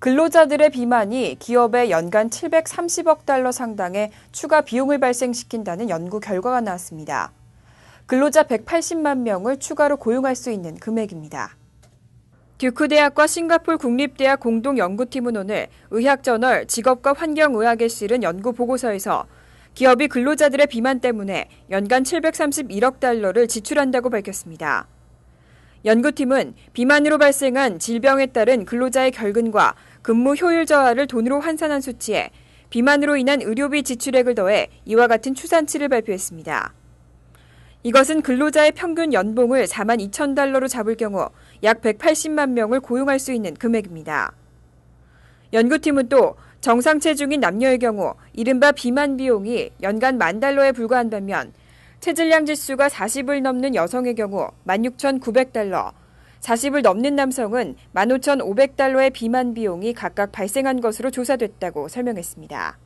근로자들의 비만이 기업에 연간 730억 달러 상당의 추가 비용을 발생시킨다는 연구 결과가 나왔습니다. 근로자 180만 명을 추가로 고용할 수 있는 금액입니다. 듀크 대학과 싱가폴 국립대학 공동 연구팀은 오늘 의학 저널 직업과 환경의학에 실은 연구 보고서에서 기업이 근로자들의 비만 때문에 연간 731억 달러를 지출한다고 밝혔습니다. 연구팀은 비만으로 발생한 질병에 따른 근로자의 결근과 근무 효율 저하를 돈으로 환산한 수치에 비만으로 인한 의료비 지출액을 더해 이와 같은 추산치를 발표했습니다. 이것은 근로자의 평균 연봉을 4만 2천 달러로 잡을 경우 약 180만 명을 고용할 수 있는 금액입니다. 연구팀은 또 정상 체중인 남녀의 경우 이른바 비만 비용이 연간 만 달러에 불과한 반면 체질량 지수가 40을 넘는 여성의 경우 16,900달러, 40을 넘는 남성은 15,500달러의 비만 비용이 각각 발생한 것으로 조사됐다고 설명했습니다.